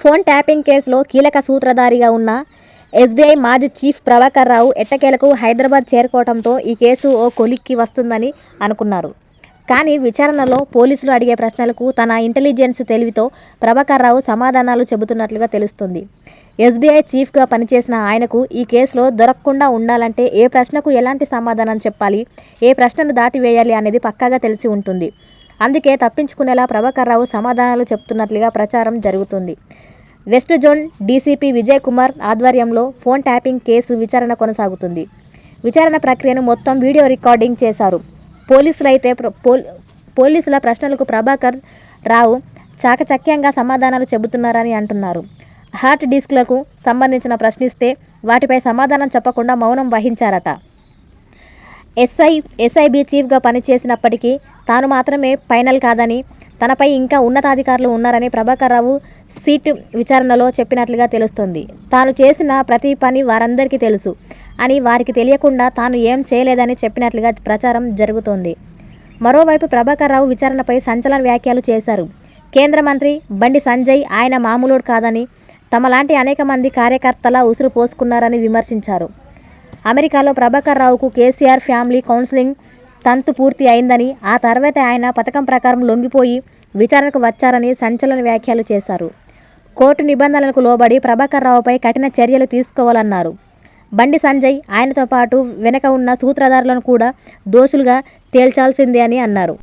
Phone tapping కేసులో కీలక సూత్రధారిగా ఉన్న ఎస్బీఐ మాజీ చీఫ్ ప్రభాకర్ రావు ఎట్టకేలకు హైదరాబాద్ చేరుకోవడంతో ఈ కేసు ఓ కొలిక్కి వస్తుందని అనుకున్నారు. కానీ విచారణలో పోలీసులు అడిగే ప్రశ్నలకు తన ఇంటెలిజెన్స్ తెలివితో ప్రభాకర్ రావు సమాధానాలు చెబుతున్నట్లుగా తెలుస్తుంది. ఎస్బీఐ చీఫ్గా పనిచేసిన ఆయనకు ఈ కేసులో దొరకకుండా ఉండాలంటే ఏ ప్రశ్నకు ఎలాంటి సమాధానం చెప్పాలి ఏ ప్రశ్నను దాటివేయాలి అనేది పక్కాగా తెలిసి ఉంటుంది. అందుకే తప్పించుకునేలా ప్రభాకర్ రావు సమాధానాలు చెప్తున్నట్లుగా ప్రచారం జరుగుతుంది. West zone DCP Vijay Kumar ఆధ్వర్యంలో ఫోన్ ట్యాపింగ్ కేసు విచారణ కొనసాగుతుంది. విచారణ ప్రక్రియను మొత్తం వీడియో రికార్డింగ్ చేశారు. పోలీసులైతే ప్ర- పోలీసుల ప్రశ్నలకు ప్రభాకర్ రావు చాకచక్యంగా సమాధానాలు చెబుతున్నారని అంటున్నారు. హార్ట్ డిస్క్లకు సంబంధించిన ప్రశ్నిస్తే వాటిపై సమాధానం చెప్పకుండా మౌనం వహించారట. ఎస్ఐ ఎస్ఐబి చీఫ్గా పనిచేసినప్పటికీ తాను మాత్రమే ఫైనల్ కాదని తనపై ఇంకా ఉన్నతాధికారులు ఉన్నారని ప్రభాకర్ రావు సీట్ విచారణలో చెప్పినట్లుగా తెలుస్తుంది. తాను చేసిన ప్రతి పని వారందరికీ తెలుసు అని వారికి తెలియకుండా తాను ఏం చేయలేదని చెప్పినట్లుగా ప్రచారం జరుగుతోంది. మరోవైపు ప్రభాకర్ రావు విచారణపై సంచలన వ్యాఖ్యలు చేశారు. కేంద్ర మంత్రి బండి సంజయ్ ఆయన మామూలుడు కాదని తమలాంటి అనేక మంది కార్యకర్తల ఉసురు పోసుకున్నారని విమర్శించారు. అమెరికాలో ప్రభాకర్ రావుకు కేసీఆర్ ఫ్యామిలీ కౌన్సిలింగ్ తంతు పూర్తి అయిందని ఆ తర్వాత ఆయన పథకం ప్రకారం లొంగిపోయి విచారణకు వచ్చారని సంచలన వ్యాఖ్యలు చేశారు. కోర్టు నిబంధనలకు లోబడి ప్రభాకర్ రావుపై కఠిన చర్యలు తీసుకోవాలన్నారు. బండి సంజయ్ ఆయనతో పాటు వెనక ఉన్న సూత్రధారులను కూడా దోషులుగా తేల్చాల్సిందే అని అన్నారు.